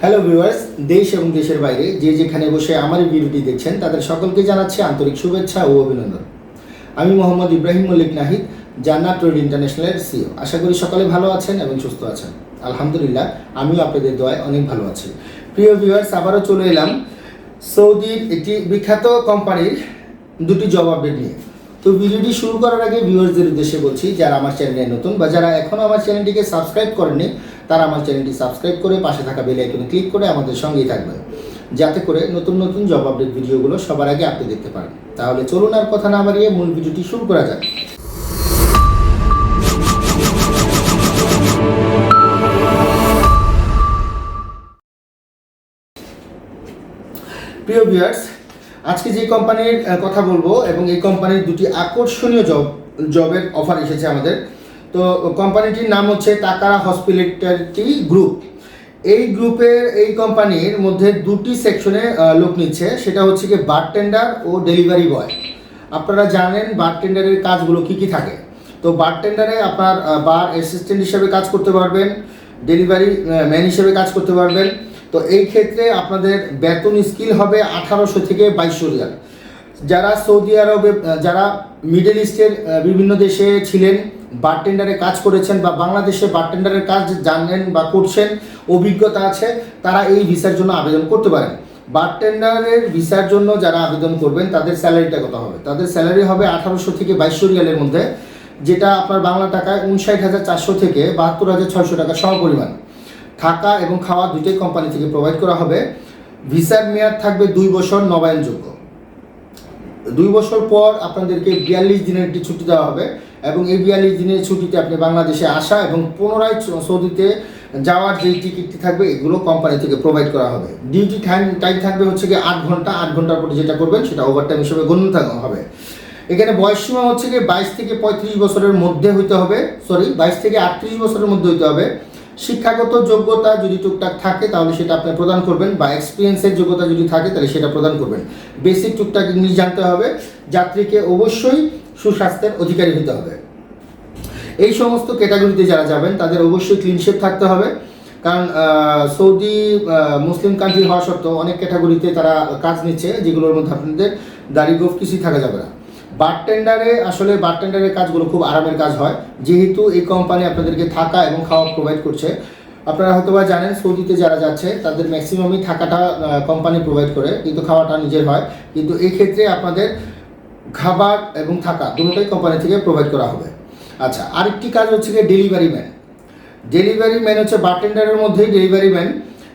Hello viewers দেশ এবং দেশের বাইরে যে যেখানে বসে আমার ভিডিওটি দেখছেন, তাদের সকলকে জানাচ্ছি আন্তরিক শুভেচ্ছা ও অভিনন্দন। আমি মোহাম্মদ ইব্রাহিম মল্লিক নাহিদ, জান্নাত ট্রেড ইন্টারন্যাশনালের সিও আশা করি সকলে ভালো আছেন এবং সুস্থ আছেন। আলহামদুলিল্লাহ, আমিও আপনাদের দোয়ায় অনেক ভালো আছি। প্রিয় ভিউয়ার্স আবারও চলে এলাম সৌদির একটি বিখ্যাত কোম্পানির দুটি জব আপডেট নিয়ে। তো ভিডিওটি শুরু করার আগে ভিউয়ার্সদের উদ্দেশ্যে বলছি, যারা আমার চ্যানেলে নতুন বা যারা এখনও আমার চ্যানেলটিকে সাবস্ক্রাইব করেননি তারা আমার চ্যানেলটি সাবস্ক্রাইব করে পাশে থাকা বেল আইকনে ক্লিক করে আমাদের সঙ্গেই থাকবে, যাতে করে নতুন নতুন জব আপডেট ভিডিওগুলো সবার আগে আপনি দেখতে পারেন। তাহলে চলুন আর কথা না বাড়িয়ে মূল ভিডিওটি শুরু করা যাক। প্রিয় ভিউয়ার্স আজকে যে কোম্পানির কথা বলব এবং এই কোম্পানির দুটি আকর্ষণীয় জব জবের অফার এসেছে আমাদের। তো কোম্পানিটির নাম হচ্ছে টাকারা হসপিটালিটি গ্রুপ। এই গ্রুপের, এই কোম্পানির মধ্যে দুটি সেকশনে লোক নিচ্ছে, সেটা হচ্ছে কি বারটেন্ডার ও ডেলিভারি বয়। আপনারা জানেন বার বারটেন্ডারের কাজগুলো কি কি থাকে। তো বার বারটেন্ডারে আপনার বার অ্যাসিস্ট্যান্ট হিসেবে কাজ করতে পারবেন, ডেলিভারি ম্যান হিসেবে কাজ করতে পারবেন। তো এই ক্ষেত্রে আপনাদের বেতন স্কিল হবে আঠারোশো থেকে বাইশশো রিয়াল। যারা সৌদি আরবে যারা মিডল ইস্টের বিভিন্ন দেশে ছিলেন বারটেন্ডারে কাজ করেছেন বা বাংলাদেশে বারটেন্ডারের কাজ জানেন বা করছেন, অভিজ্ঞতা আছে, তারা এই ভিসার জন্য আবেদন করতে পারেন। বারটেন্ডারের ভিসার জন্য যারা আবেদন করবেন, তাদের স্যালারিটা কত হবে? তাদের স্যালারি হবে আঠারোশো থেকে বাইশশো রিয়ালের মধ্যে, যেটা আপনার বাংলা টাকায় উনষাট হাজার চারশো থেকে বাহাত্তর হাজার ছয়শো টাকা সমপরিমাণ থাকা এবং খাওয়া দুটোই কোম্পানি থেকে প্রোভাইড করা হবে। ভিসার মেয়াদ থাকবে দুই বছর নবায়নযোগ্য। দুই বছর পর আপনাদেরকে বিয়াল্লিশ দিনের একটি ছুটি দেওয়া হবে এবং এই বিয়াল্লিশ দিনের ছুটিতে আপনি বাংলাদেশে আসা এবং পুনরায় সৌদিতে যাওয়ার যে টিকিটটি থাকবে, এগুলো কোম্পানি থেকে প্রোভাইড করা হবে। ডিউটি টাইম টাইম থাকবে হচ্ছে কি আট ঘণ্টা, আট ঘণ্টার পরে যেটা করবেন সেটা ওভারটাইম হিসেবে গণ্য থাকা হবে। এখানে বয়স সীমা হচ্ছে কি বাইশ থেকে পঁয়ত্রিশ বছরের মধ্যে হইতে হবে সরি বাইশ থেকে আটত্রিশ বছরের মধ্যে হইতে হবে। শিক্ষাগত যোগ্যতা যদি টুকটাক থাকে, তাহলে সেটা আপনি প্রদান করবেন বা এক্সপিরিয়েন্সের যোগ্যতা যদি থাকে, তাহলে সেটা প্রদান করবেন। বেসিক টুকটাক ইংলিশ জানতে হবে, যাত্রীকে অবশ্যই সুস্বাস্থ্যের অধিকারী হতে হবে। এই সমস্ত ক্যাটাগরিতে যারা যাবেন, তাদের অবশ্যই ক্লিনশেপ থাকতে হবে। কারণ সৌদি মুসলিম কান্ট্রি হওয়া সত্ত্বেও অনেক ক্যাটাগরিতে তারা কাজ নিচ্ছে, যেগুলোর মধ্যে আপনাদের দাড়ি গোফ কিছুই থাকা যাবে না। বারটেন্ডারে আসলে বারটেন্ডারের কাজগুলো খুব আরামের কাজ হয়। যেহেতু এই কোম্পানি আপনাদেরকে থাকা এবং খাওয়া প্রোভাইড করছে। আপনারা হয়তো বা জানেন, সৌদিতে যারা যাচ্ছে, তাদের ম্যাক্সিমামই থাকাটা কোম্পানি প্রোভাইড করে। কিন্তু খাওয়াটা নিজের হয়। কিন্তু এই ক্ষেত্রে আপনাদের খাবার এবং থাকা দুটোটাই কোম্পানি থেকে প্রোভাইড করা হবে। আচ্ছা আরেকটি কাজ হচ্ছে গিয়ে ডেলিভারি ম্যান ডেলিভারি ম্যান হচ্ছে বারটেন্ডারের মধ্যেই ডেলিভারি ম্যান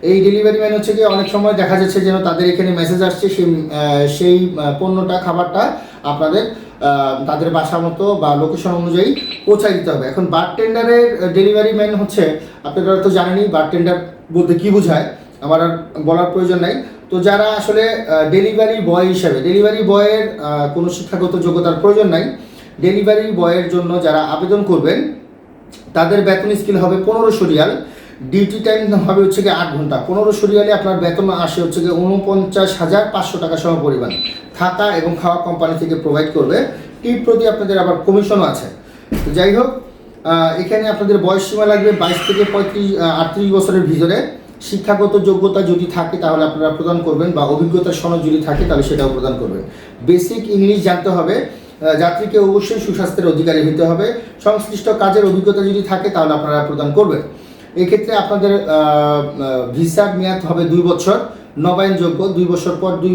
এই ডেলিভারি ম্যান হচ্ছে কি অনেক সময় দেখা যাচ্ছে যেন তাদের এখানে মেসেজ আসছে, সেই সেই পণ্যটা, খাবারটা আপনাদের তাদের বাসা মতো বা লোকেশন অনুযায়ী পৌঁছায় দিতে হবে। এখন বারটেন্ডারের ডেলিভারি ম্যান হচ্ছে, আপনারা তো জানেনই বারটেন্ডার বলতে কি বোঝায়, আমার আর বলার প্রয়োজন নাই। তো যারা আসলে ডেলিভারি বয় হিসেবে ডেলিভারি বয়ের কোনো শিক্ষাগত যোগ্যতার প্রয়োজন নাই ডেলিভারি বয়ের জন্য যারা আবেদন করবেন, তাদের বেতন স্কিল হবে পনেরোশো রিয়াল। ডিউটি টাইম হবে হচ্ছে গিয়ে আট ঘণ্টা। পনেরোশো রিয়ালে আপনার বেতন আসে হচ্ছে গিয়ে উনপঞ্চাশ হাজার পাঁচশো টাকা সম পরিমাণ। থাকা এবং খাওয়া কোম্পানি থেকে প্রোভাইড করবে। টিপ প্রতি আপনাদের আবার কমিশনও আছে। তো যাই হোক এখানে আপনাদের বয়স সীমা লাগবে বাইশ থেকে পঁয়ত্রিশ আটত্রিশ বছরের ভিতরে। শিক্ষাগত যোগ্যতা যদি থাকে তাহলে আপনারা প্রদান করবেন বা অভিজ্ঞতার সনদ যদি থাকে তাহলে সেটাও প্রদান করবেন। বেসিক ইংলিশ জানতে হবে। যাত্রীকে অবশ্যই সুস্বাস্থ্যের অধিকারী হতে হবে। সংশ্লিষ্ট কাজের অভিজ্ঞতা যদি থাকে তাহলে আপনারা প্রদান করবেন। এক্ষেত্রে আপনাদের ভিসার মেয়াদ হবে দুই বছর, নবায়নযোগ্য দুই বছর পর দুই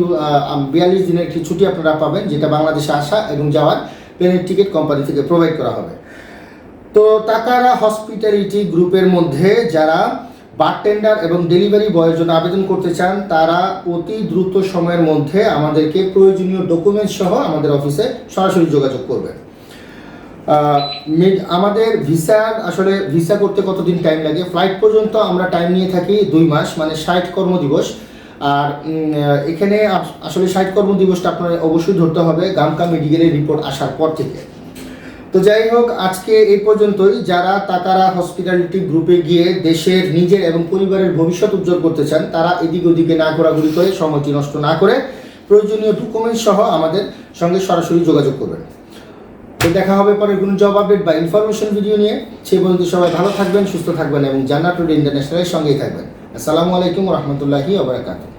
বিয়াল্লিশ দিনের একটি ছুটি আপনারা পাবেন, যেটা বাংলাদেশে আসা এবং যাওয়ার প্লেনের টিকিট কোম্পানি থেকে প্রোভাইড করা হবে। তো টাকারা হসপিটালিটি গ্রুপের মধ্যে যারা বারটেন্ডার এবং ডেলিভারি বয়ের জন্য আবেদন করতে চান, তারা অতি দ্রুত সময়ের মধ্যে আমাদেরকে প্রয়োজনীয় ডকুমেন্টস সহ আমাদের অফিসে সরাসরি যোগাযোগ করবেন। আমাদের ভিসা আসলে ভিসা করতে কতদিন টাইম লাগে? ফ্লাইট পর্যন্ত আমরা টাইম নিয়ে থাকি দুই মাস মানে ষাট কর্মদিবস। আর এখানে আস- আসলে ষাট কর্মদিবসটা আপনার অবশ্যই ধরতে হবে গামকা মেডিকেলের রিপোর্ট আসার পর থেকে। তো যাই হোক, আজকে এই পর্যন্তই। যারা তাকারা হসপিটালিটি গ্রুপে গিয়ে দেশের নিজের এবং পরিবারের ভবিষ্যৎ উজ্জ্বল করতে চান, তারা এদিক ওদিকে না ঘোরাঘুরি করে, সময়টি নষ্ট না করে, প্রয়োজনীয় ডকুমেন্ট সহ আমাদের সঙ্গে সরাসরি যোগাযোগ করবেন। তো দেখা হবে পরে কোনো জব আপডেট বা ইনফরমেশন ভিডিও নিয়ে। সেই পর্যন্ত সবাই ভালো থাকবেন, সুস্থ থাকবেন এবং জানা টুডে ইন্টারন্যাশনালের সঙ্গেই থাকবেন। আসসালামু আলাইকুম রহমতুল্লাহি ওবরাকাতুহ